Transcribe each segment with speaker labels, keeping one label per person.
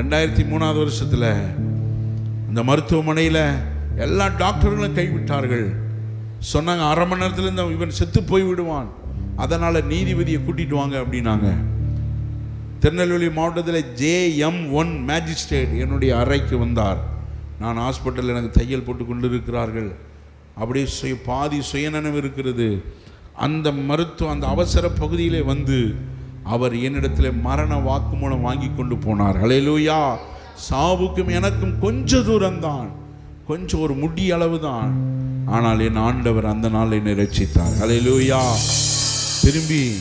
Speaker 1: ரெண்டாயிரத்தி மூணாவது வருஷத்தில் இந்த மருத்துவமனையில் எல்லா டாக்டர்களும் கைவிட்டார்கள். சொன்னாங்க அரை மணி நேரத்தில் இந்த இவன் செத்து போய் விடுவான். அதனால் நீதிபதியை கூட்டிட்டு வாங்க அப்படின்னாங்க. திருநெல்வேலி மாவட்டத்தில் ஜேஎம் ஒன் மேஜிஸ்ட்ரேட் என்னுடைய அறைக்கு வந்தார். நான் ஹாஸ்பிட்டலில் எனக்கு தையல் போட்டு கொண்டு இருக்கிறார்கள் அப்படியே சுய பாதி சுயநனவு இருக்கிறது. அந்த மருத்துவம் அந்த அவசர பகுதியிலே வந்து அவர் என்னிடத்தில் மரண வாக்குமூலம் வாங்கி கொண்டு போனார். ஹalleluya. சாவுக்கும் எனக்கும் கொஞ்ச தூரம்தான். கொஞ்சம் ஒரு முடி அளவு தான் ஆனால் என் ஆண்டவர் அந்த நாள் என்னை ரட்சித்தார் ஹalleluya. திரும்பி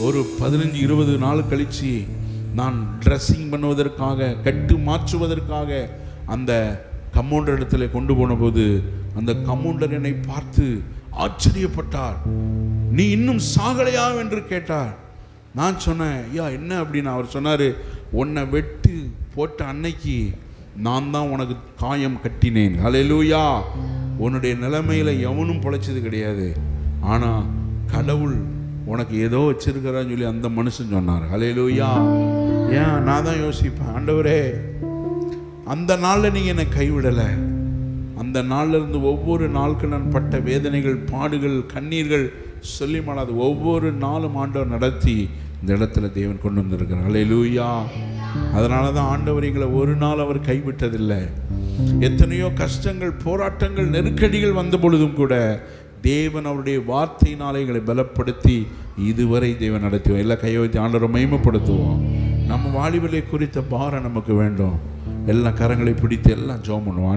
Speaker 1: ஒரு பதினஞ்சு இருபது நாள் கழிச்சு நான் ட்ரெஸ்ஸிங் பண்ணுவதற்காக கட்டு மாற்றுவதற்காக அந்த கம்மௌண்டர் இடத்துல கொண்டு போன போது அந்த கம்மௌண்டர் என்னை பார்த்து ஆச்சரியப்பட்டார். நீ இன்னும் சாகலையா? என்று கேட்டார். நான் சொன்னேன் ஐயா என்ன அப்படின்னு அவர் சொன்னார் உன்னை வெட்டு போட்ட அன்னைக்கு நான் தான் உனக்கு காயம் கட்டினேன். அலையலூயா உன்னுடைய நிலைமையில எவனும் பிழைச்சது கிடையாது. ஆனால் கடவுள் உனக்கு ஏதோ வச்சிருக்கிறான்னு சொல்லி அந்த மனுஷன் சொன்னார். அலையலூயா ஏன்? நான் தான் யோசிப்பேன். ஆண்டவரே அந்த நாளில் நீங்கள் என்னை கைவிடலை. அந்த நாள்ல இருந்து ஒவ்வொரு நாளுக்கு நான் பட்ட வேதனைகள் பாடுகள் கண்ணீர்கள் சொல்லி மாடாது ஒவ்வொரு நாளும் ஆண்டவர் நடத்தி இந்த இடத்துல தேவன் கொண்டு வந்திருக்கிறார். லூயா அதனால தான் ஆண்டவர் எங்களை ஒரு நாள் அவர் கைவிட்டதில்லை. எத்தனையோ கஷ்டங்கள் போராட்டங்கள் நெருக்கடிகள் வந்த பொழுதும் கூட தேவன் அவருடைய வார்த்தையினால் எங்களை பலப்படுத்தி இதுவரை தேவன் நடத்துவோம் எல்லா கையை வைத்து ஆண்டவரை நம்ம வாலிபலை குறித்த பாரம் நமக்கு வேண்டும். எல்லா கரங்களை பிடித்து எல்லாம் ஜோம் பண்ணுவோம்.